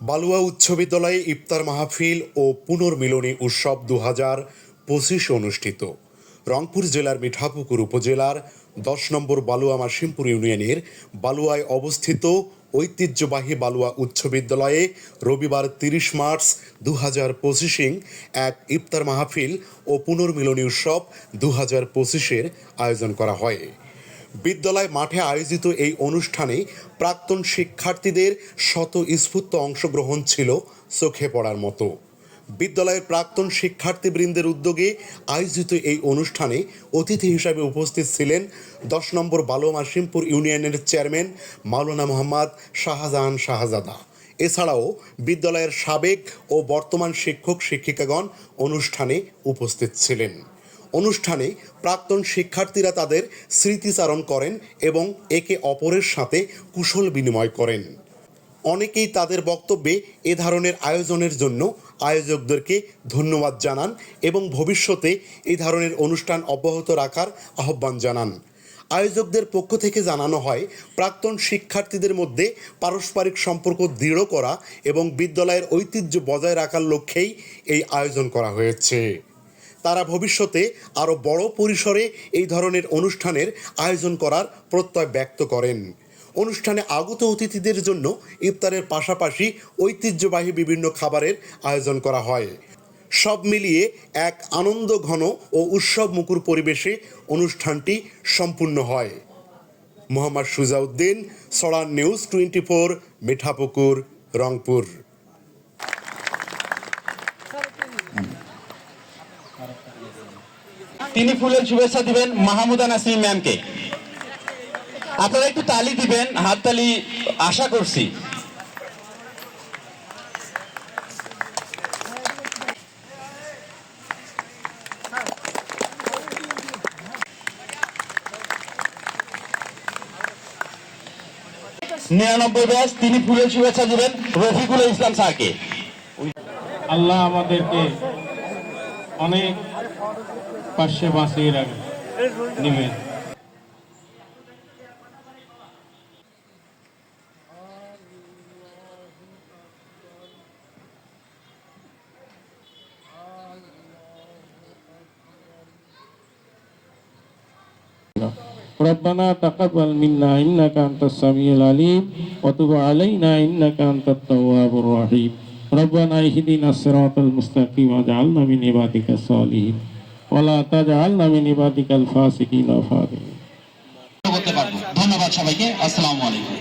বালুয়া উচ্চ বিদ্যালয়ে ইফতার মাহফিল ও পুনর্মিলনী উৎসব দু হাজার পঁচিশ অনুষ্ঠিত। রংপুর জেলার মিঠাপুকুর উপজেলার দশ নম্বর বালুয়া মাসিমপুর ইউনিয়নের বালুয়ায় অবস্থিত ঐতিহ্যবাহী বালুয়া উচ্চ বিদ্যালয়ে রবিবার তিরিশ মার্চ দু হাজার পঁচিশিং এক ইফতার মাহফিল ও পুনর্মিলনী উৎসব দু হাজার পঁচিশের আয়োজন করা হয়। বিদ্যালয় মাঠে আয়োজিত এই অনুষ্ঠানে প্রাক্তন শিক্ষার্থীদের স্বতঃস্ফূর্ত অংশগ্রহণ ছিল চোখে পড়ার মতো। বিদ্যালয়ের প্রাক্তন শিক্ষার্থীবৃন্দের উদ্যোগে আয়োজিত এই অনুষ্ঠানে অতিথি হিসাবে উপস্থিত ছিলেন দশ নম্বর বালুমাসিমপুর ইউনিয়নের চেয়ারম্যান মাওলানা মোহাম্মদ শাহজাহান শাহজাদা। এছাড়াও বিদ্যালয়ের সাবেক ও বর্তমান শিক্ষক শিক্ষিকাগণ অনুষ্ঠানে উপস্থিত ছিলেন। অনুষ্ঠানে প্রাক্তন শিক্ষার্থীরা তাদের স্মৃতিচারণ করেন এবং একে অপরের সাথে কুশল বিনিময় করেন। অনেকেই তাদের বক্তব্যে এ ধরনের আয়োজনের জন্য আয়োজকদেরকে ধন্যবাদ জানান এবং ভবিষ্যতে এই ধরনের অনুষ্ঠান অব্যাহত রাখার আহ্বান জানান। আয়োজকদের পক্ষ থেকে জানানো হয়, প্রাক্তন শিক্ষার্থীদের মধ্যে পারস্পরিক সম্পর্ক দৃঢ় করা এবং বিদ্যালয়ের ঐতিহ্য বজায় রাখার লক্ষ্যেই এই আয়োজন করা হয়েছে। তারা ভবিষ্যতে আরও বড় পরিসরে এই ধরনের অনুষ্ঠানের আয়োজন করার প্রত্যয় ব্যক্ত করেন। অনুষ্ঠানে আগত অতিথিদের জন্য ইফতারের পাশাপাশি ঐতিহ্যবাহী বিভিন্ন খাবারের আয়োজন করা হয়। সব মিলিয়ে এক আনন্দ ঘন ও উৎসব মুকুর পরিবেশে অনুষ্ঠানটি সম্পূর্ণ হয়। মোহাম্মদ সুজাউদ্দিন, সরান news twenty four, Mithapukur, Rangpur. তিনি ফুলের শুভেচ্ছা দিবেন মাহমুদা নাসিম ম্যামকে। আপনারা একটু তালি দিবেন হাততালি আশা করছি। নিরানব্বই ব্যাস তিনি ফুলের শুভেচ্ছা দিবেন রফিকুল ইসলাম স্যারকে। আল্লাহ আমাদেরকে অনেক পাশে বাঁচিয়ে রাখে নিবেন ربنا تقبل منا إنك أنت السميع العليم وتب علينا إنك أنت التواب الرحيم ربنا اهدنا الصراط المستقيم واجعلنا من عبادك الصالحين ولا تجعلنا من عبادك الفاسقين والفاجرين করতে পারবো ধন্যবাদ সবাইকে আসসালামু আলাইকুম